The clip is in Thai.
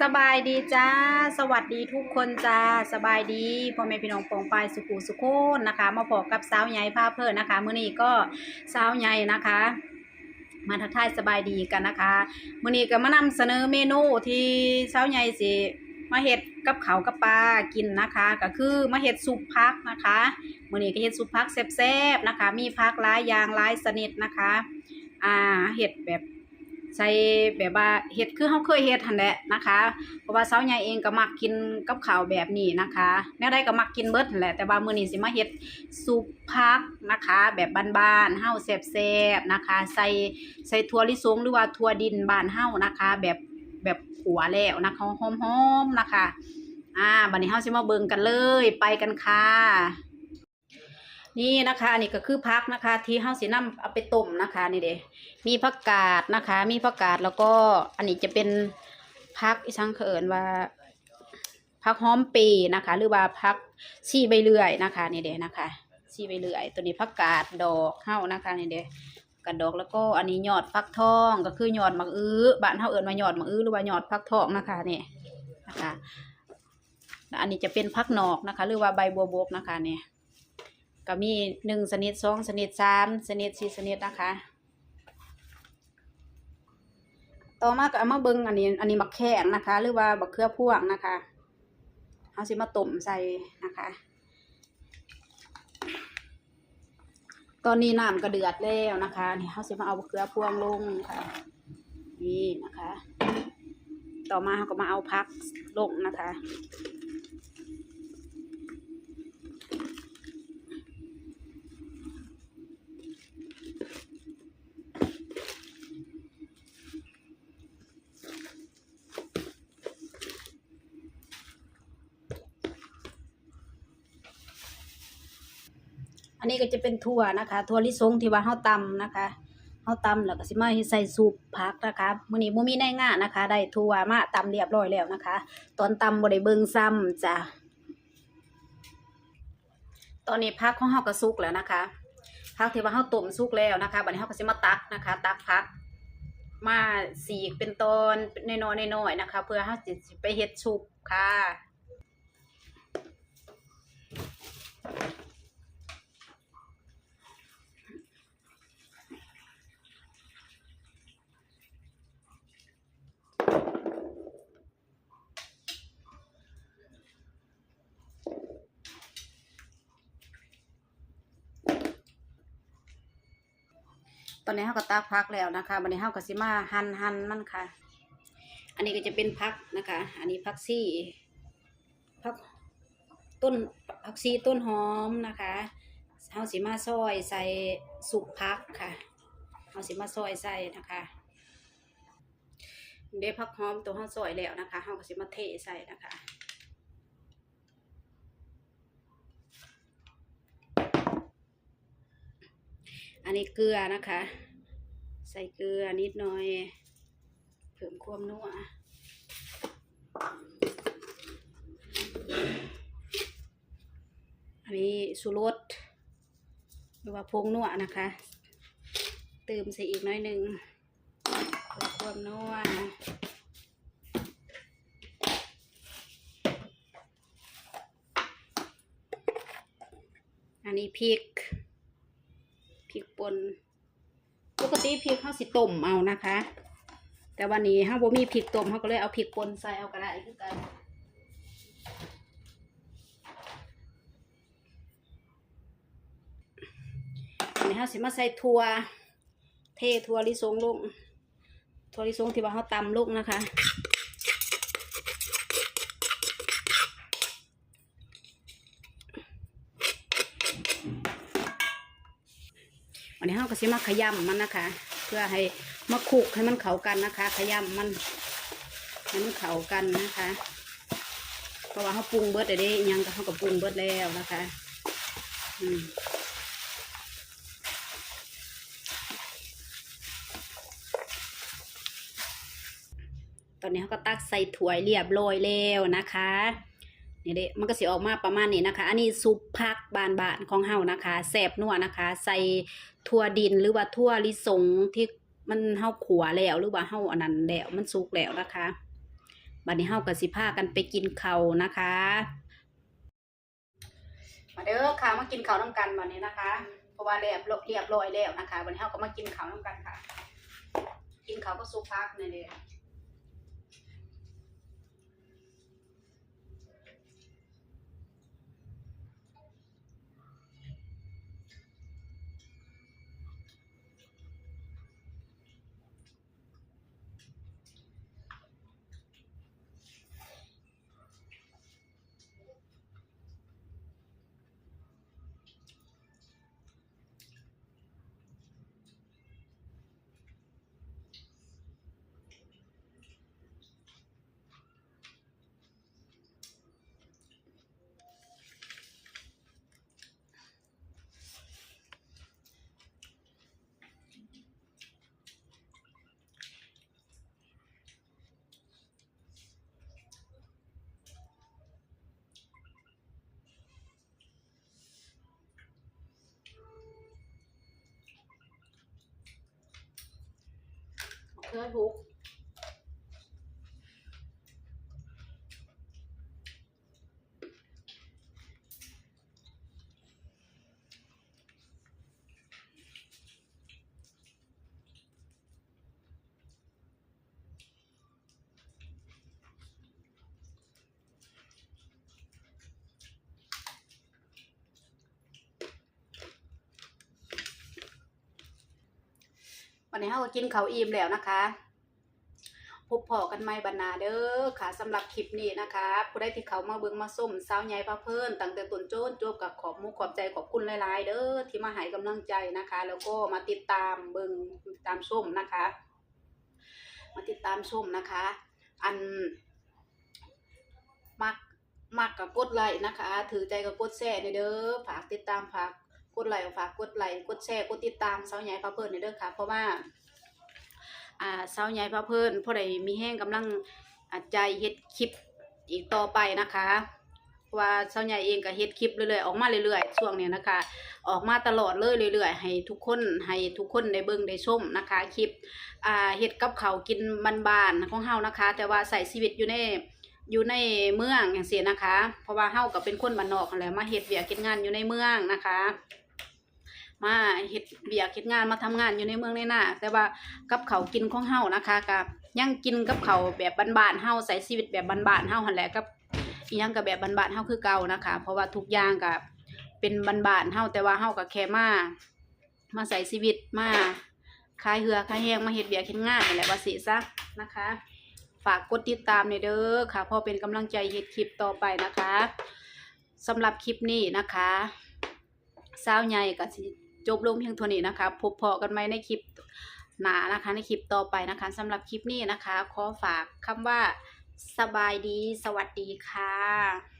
สบายดีจ้า สวัสดีทุกคนจ้า สบายดีพ่อแม่พี่น้องปองปายสุขุสุโคนนะคะ มาพบกับสาวใหญ่ภาพเพิ่นนะคะมื้อนี้ก็สาวใหญ่นะคะ มาทักทายสบายดีกันนะคะมื้อนี้ก็มานำเสนอเมนูที่สาวใหญ่สิมาเฮ็ดกับเขากับปลากินนะคะ ก็คือมาเฮ็ดซุปผักนะคะมื้อนี้ก็เฮ็ดซุปผักแซ่บๆนะคะ มีผักหลายอย่างหลายชนิดนะคะ อ่าเฮ็ดแบบ ใส่แบบว่าเฮ็ดคือเฮาเคยเฮ็ดหันแหละนะคะ เพราะว่าสาวใหญ่เองก็มักกินกับข้าวแบบนี้นะคะแนวใดก็มักกินเบิดหั่นแหละแต่ว่ามื้อนี้สิมาเฮ็ดซุปผักนะคะ แบบบ้านๆเฮาแซ่บๆนะคะ ใส่ใส่ถั่วลิสงหรือว่าถั่วดินบ้านเฮานะคะ แบบแบบขัวแล้วนะคะหอมๆนะคะ อ่าบัดนี้เฮาสิมาเบิ่งกันเลยไปกันค่ะ นี่นะคะนี่ก็คือพักนะคะ ที่เฮาสินํเอาไปต้มนะคะ นี่เด้มีผักกาดนะคะ มีผักกาดแล้วก็อันนี้จะเป็นพักอีสังเขินว่าพักหอมปีนะคะ หรือว่าพักชีใบเลื่อยนะคะ นี่เด้นะคะชีใบเลื่อย ตัวนี้ผักกาดดอกเฮานะคะ นี่เด้กาดดอกแล้วก็อันนี้ยอดฟักทองก็คือยอดมะอื้อบ้านเฮาเอิ้นว่ายอดมะอื้อหรือว่ายอดฟักทองนะคะนี่นะคะอันนี้จะเป็นพักนอกนะคะ หรือว่าใบบัวบกนะคะเนี่ย ก็มีหนึ่งชนิดสองชนิดสามชนิดสี่ชนิดนะคะ ต่อมาก็เอามาเบิงอันนี้ อันนี้บักแข้งนะคะ หรือว่าบักเขือพวงนะคะเอาสิมาต้มใส่นะคะ ตอนนี้น้ำก็เดือดแล้วนะคะนี่เขาสิมาเอาบักเขือพวงลงค่ะนี่นะคะ ต่อมาเขาก็มาเอาพักลงนะคะ นนี้ก็จะเป็นถั่วนะคะถั่วลิสงที่ว่าเฮาตำนะคะเฮาตำแล้วก็สิมาใส่ซุปผักนะคะมื้อนี้บ่มีในงานนะคะ ได้ถั่วมาตำเรียบร้อยแล้วนะคะ ตอนตำบ่ได้เบิ่งซ้ำจ้ะตอนนี้ผักของเฮาก็สุกแล้วนะคะผักที่ว่าเฮาต้มสุกแล้วนะคะบัดนี้เฮาก็สิมาตักนะคะ ตักผักมาสีกเป็นตอนน้อยๆน้อยๆนะคะ เพื่อเฮาสิไปเฮ็ดซุปค่ะ อนนี้เฮาก็ตักพักแล้วนะคะบัดนี้เฮาก็สิมาหั่นหั่นมันค่ะ อันนี้ก็จะเป็นพักนะคะ อันนี้พักซี่พักต้นพักซี่ต้นหอมนะคะเฮาสิมาซอยใส่สุกพักค่ะเฮาสิมาซอยใส่นะคะเด้พักหอมตัวเฮาซอยแล้วนะคะเฮาก็สิมาเทใส่นะคะ อันนี้เกลือนะคะ ใส่เกลือนิดหน่อยเพิ่มความนัวอันนี้สุรสหรือว่าพงนัวนะคะ เติมใส่อีกน้อยหนึ่งเพิ่มความนัวอันนี้พริก ริกป่นปกติพริกเขาสิต้มเอานะคะ แต่วันนี้เขาบ่มีพริกต้มเขาก็เลยเอาพริกป่นใส่เอาก็ได้คือกันนนี้เขาสิมาใส่ถั่วเทถั่วลิสงลงถั่วลิสงที่ว่าเขาตำลงนะคะ วั นนี้เราก็สิมาขยำมันนะคะ เพื่อให้มาคุกให้มันเข้ากันนะคะ ขยำมันให้มันเข้ากันนะคะ เพราะว่าเขาปรุงเบิดได้อิหยังก็เขาก็ปรุงเบิดแล้วนะคะ อืมตอนนี้เขาก็ตักใส่ถ้วยเรียบร้อยแล้วนะคะนี่เด้มันก็สิออกมาประมาณนี้นะคะ อันนี้ซุปผักบานบานของเฮานะคะแสบนัวนะคะ ใส่ ทั่วดินหรือว่าทั่วลิสงที่มันเฮาขัวแล้วหรือว่าเฮาอันนั้นแล้วมันสุกแล้วนะคะบัดนี้เฮากับสิพากันไปกินข้าวนะคะ มาเด้อค่ะมากินข้าวน้ำกันวันนี้นะคะ เพราะว่าเรียบเรียบร้อยแล้วนะคะวันนี้เฮาก็มากินข้าวน้ำกันค่ะ กินข้าวก็ซุกพักนี่เลย เคยบุก วันนี้เราก็กินเขาอิ่มแล้วนะคะ พบพอกันใหม่บรรณาเด้อค่ะสำหรับคลิปนี้นะคะผู้ใดที่เขามาเบิ่งมาส้มสาวใหญ่พาเพิ่นตั้งแต่ต้นโจนจบกับขอบมุกขอบใจขอบคุณหลาย ๆ เด้อที่มาให้กำลังใจนะคะ แล้วก็มาติดตามเบิ่งตามชมนะคะ มาติดตามชมนะคะ อันมักมักกับกดไลค์นะคะ ถือใจกับกดแชร์เด้อฝากติดตามฝาก กดไลค์ฝากกดไลค์กดแชร์กดติดตามสาวใหญ่พาเพิ่นเด้อค่ะ เพราะว่าอ่าสาวใหญ่พระเพิ่นผู้ใดมีแห้งกำลังอาใจเฮ็ดคลิปอีกต่อไปนะคะว่าสาวใหญ่เองก็เฮ็ดคลิปเรื่อยๆออกมาเรื่อยๆช่วงเนี้ยนะคะ ออกมาตลอดเลยเรื่อยๆ ให้ทุกคนให้ทุกคนได้เบิ่งได้ชมนะคะคลิปอ่าเฮ็ดกับเขากินบานๆของเฮานะคะ แต่ว่าใส่ชีวิตอยู่ในอยู่ในเมืองอย่างเสียนะคะ เพราะว่าเฮาก็เป็นคนบ้านนอกแหละมาเฮ็ดเวียกเฮ็ดงานอยู่ในเมืองนะคะ มาเฮ็ดเวียกเฮ็ดงานมาทำงานอยู่ในเมืองในหน้าแต่ว่ากับเขากินของเฮานะคะกับยังกินกับเขาแบบบานๆเฮาใส่ชีวิตแบบบานๆเฮาหันแหละกับอีหยังกับแบบบานๆเฮาคือเก่านะคะ เพราะว่าทุกอย่างก็เป็นบานๆเฮาแต่ว่าเฮาก็แค่มามาใส่ชีวิตมาขายเหือขายแห้งมาเฮ็ดเวียกเฮ็ดงานนี่แหละว่าสิซะนะคะฝากกดติดตามในอยเด้อค่ะเพอเป็นกำลังใจเฮ็ดคลิปต่อไปนะคะสำหรับคลิปนี้นะคะสาวใหญ่ก็สิ จบลงเพียงเท่านี้นะคะ พบพอกันไหมในคลิปหนานะคะ ในคลิปต่อไปนะคะสำหรับคลิปนี้นะคะ ขอฝากคำว่าสบายดี สวัสดีค่ะ